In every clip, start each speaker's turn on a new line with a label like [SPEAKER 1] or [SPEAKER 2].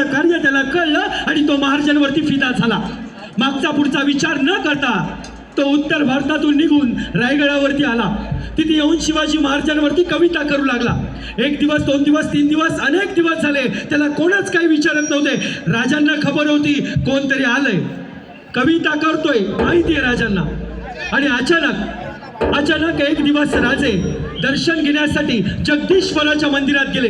[SPEAKER 1] शिवाजीचं कार्य त्याला कळलं आणि तो महाराजांवरती फिदा झाला. मागचा पुढचा विचार न करता तो उत्तर भारतातून निघून रायगडावरती आला. तिथे येऊन शिवाजी महाराजांवरती कविता करू लागला. एक दिवस दोन दिवस तीन दिवस अनेक दिवस झाले. त्याला कोणच काही विचारत नव्हते. राजांना खबर होती कोणतरी आलंय. कविता करतोय माहिती आहे राजांना. आणि अचानक अचानक एक दिवस राजे दर्शन घेण्यासाठी जगदीश्वराच्या मंदिरात गेले.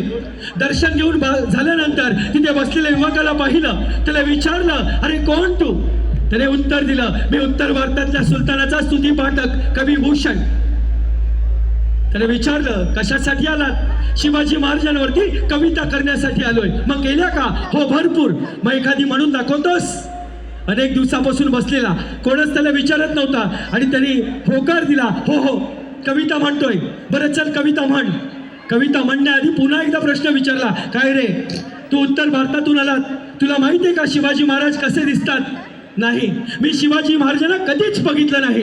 [SPEAKER 1] दर्शन घेऊन झाल्यानंतर तिथे बसलेल्या युवकाला पाहिलं. त्याला विचारलं अरे कोण तू? त्याने उत्तर दिलं मी उत्तर भारतातल्या सुलतानाचा स्तुती पाठक कवी भूषण त्याने विचारलं कशासाठी आलात? शिवाजी महाराजांवरती कविता करण्यासाठी आलोय. मग गेल्या का? हो भरपूर. मग एखादी म्हणून दाखवतोस? अनेक दिवसापासून बसलेला. कोणच त्याला विचारत नव्हता. आणि त्यांनी होकार दिला. हो हो कविता म्हणतोय. बरं चल कविता म्हण. कविता म्हणण्याआधी पुन्हा एकदा प्रश्न विचारला. काय रे? तू उत्तर भारतातून आलात. तुला माहिती आहे का शिवाजी महाराज कसे दिसतात? नाही. मी शिवाजी महाराजांना कधीच बघितलं नाही.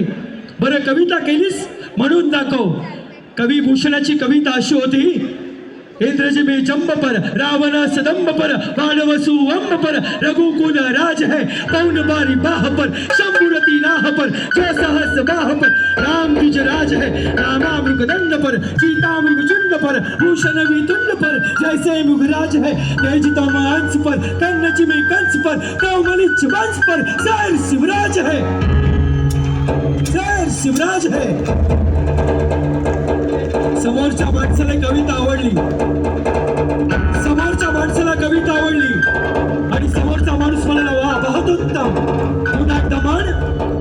[SPEAKER 1] बरं कविता केलीस? म्हणून दाखव. कवी भूषणाची कविता अशी होती. इंद्रजिमे जंब पर रावण सदम्ब पर मानव सुअम्ब पर रघुकुल राज है पौन बारी बाह पर शंभुरति नाह पर जय सहस बाह पर राम द्विज राज है रामा दंड पर सीतामृग चुंड पर भूषण वितुंड पर जैसे मुगराज है तेजित अंश पर कन्नच में कंस पर कौमलिच वंश पर सैर शिवराज है। सैर शिवराज है। समोरच्या माणसाला कविता आवडली. समोरच्या माणसाला कविता आवडली. आणि समोरचा माणूस म्हणाला वा बहुत उत्तम. पुन्हा एकदा म्हण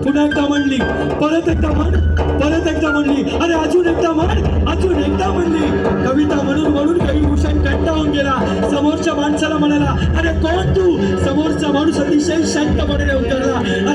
[SPEAKER 1] पुन्हा एकदा म्हणली. परत एकदा म्हण परत एकदा म्हणली. अरे अजून एकदा म्हण अजून एकदा म्हणली. कविता म्हणून म्हणून कवी भूषण कंटाळून गेला. समोरच्या माणसाला म्हणाला अरे कोण तू? समोरचा माणूस अतिशय शांतपणे उतरला